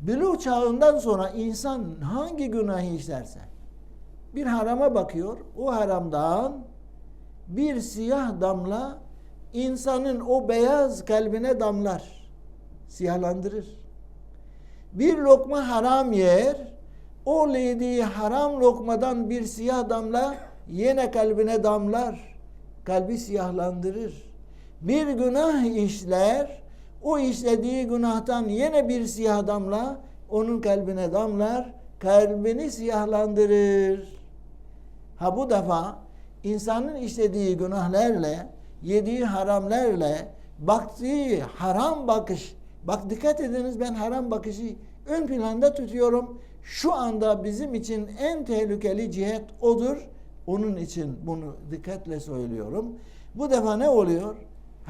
Bülü çağından sonra insan hangi günahı işlerse bir harama bakıyor. O haramdan bir siyah damla insanın o beyaz kalbine damlar. Siyahlandırır. Bir lokma haram yer. O yediği haram lokmadan bir siyah damla yine kalbine damlar. Kalbi siyahlandırır. Bir günah işler. O işlediği günahtan yine bir siyah damla onun kalbine damlar. Kalbini siyahlandırır. Ha bu defa insanın işlediği günahlarla, yediği haramlarla, baktığı haram bakış, bak dikkat ediniz ben haram bakışı ön planda tutuyorum. Şu anda bizim için en tehlikeli cihet odur. Onun için bunu dikkatle söylüyorum. Bu defa ne oluyor?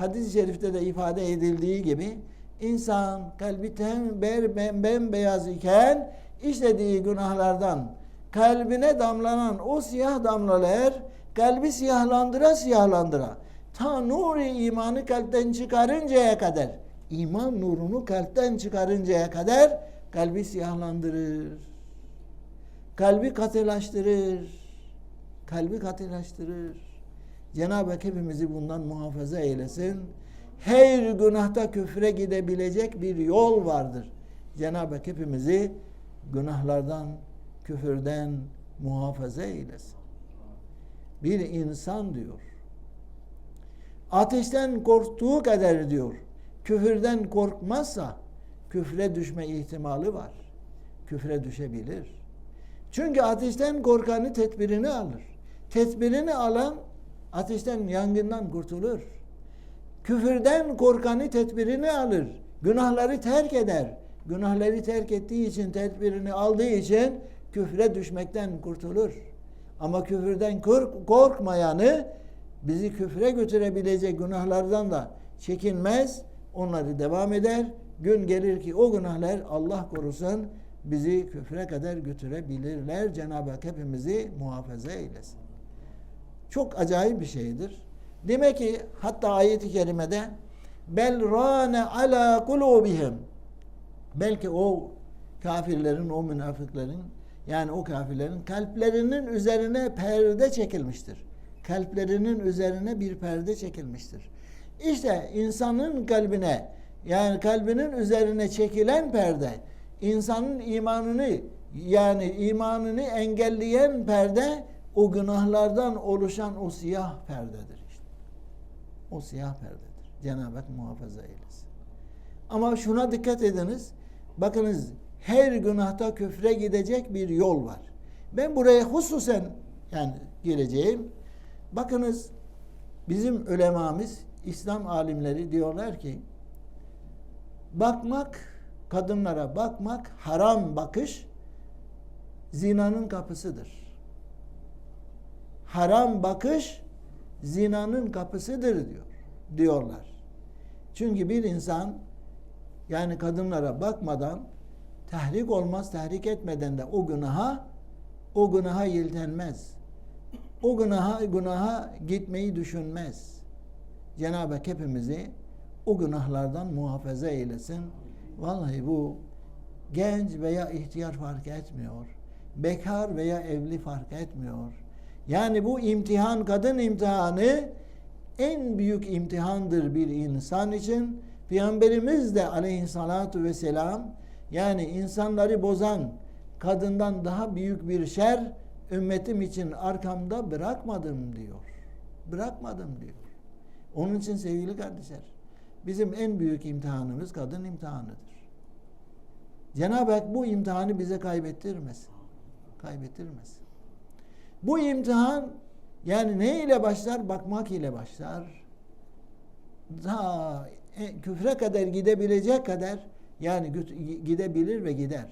Hadis-i şerifte de ifade edildiği gibi insan kalbi tember bembeyaz iken işlediği günahlardan kalbine damlanan o siyah damlalar kalbi siyahlandıra siyahlandıra ta nuru imanı kalpten çıkarıncaya kadar iman nurunu kalpten çıkarıncaya kadar kalbi siyahlandırır. Kalbi katılaştırır. Kalbi katılaştırır. Cenab-ı Hak hepimizi bundan muhafaza eylesin. Her günahta küfre gidebilecek bir yol vardır. Cenab-ı Hak hepimizi günahlardan, küfürden muhafaza eylesin. Bir insan diyor. Ateşten korktuğu kadar diyor. Küfürden korkmazsa küfre düşme ihtimali var. Küfre düşebilir. Çünkü ateşten korkanı tedbirini alır. Tedbirini alan ateşten yangından kurtulur. Küfürden korkanı tedbirini alır. Günahları terk eder. Günahları terk ettiği için tedbirini aldığı için küfre düşmekten kurtulur. Ama küfürden kork korkmayanı bizi küfre götürebilecek günahlardan da çekinmez. Onları devam eder. Gün gelir ki o günahlar Allah korusun bizi küfre kadar götürebilirler. Cenab-ı Hak hepimizi muhafaza eylesin. Çok acayip bir şeydir. Demek ki hatta ayet-i kerimede bel rane ala kulubihim belki o kafirlerin, o münafıkların yani o kafirlerin kalplerinin üzerine perde çekilmiştir. Kalplerinin üzerine bir perde çekilmiştir. İşte insanın kalbine yani kalbinin üzerine çekilen perde insanın imanını yani imanını engelleyen perde o günahlardan oluşan o siyah perdedir işte. O siyah perdedir. Cenab-ı Hak muhafaza eylesin. Ama şuna dikkat ediniz. Bakınız her günahta küfre gidecek bir yol var. Ben buraya hususen yani geleceğim. Bakınız bizim ulemamız, İslam alimleri diyorlar ki bakmak, kadınlara bakmak haram bakış zinanın kapısıdır. Haram bakış zinanın kapısıdır diyor diyorlar. Çünkü bir insan yani kadınlara bakmadan tahrik olmaz, tahrik etmeden de o günaha o günaha yeltenmez. O günaha günaha gitmeyi düşünmez. Cenab-ı Hak hepimizi o günahlardan muhafaza eylesin. Vallahi bu genç veya ihtiyar fark etmiyor. Bekar veya evli fark etmiyor. Yani bu imtihan, kadın imtihanı en büyük imtihandır bir insan için. Peygamberimiz de aleyhissalatu vesselam yani insanları bozan kadından daha büyük bir şer ümmetim için arkamda bırakmadım diyor. Bırakmadım diyor. Onun için sevgili kardeşler bizim en büyük imtihanımız kadın imtihanıdır. Cenab-ı Hak bu imtihanı bize kaybettirmesin. Kaybettirmesin. Bu imtihan yani ne ile başlar? Bakmak ile başlar. Daha küfre kadar gidebilecek kadar yani gidebilir ve gider.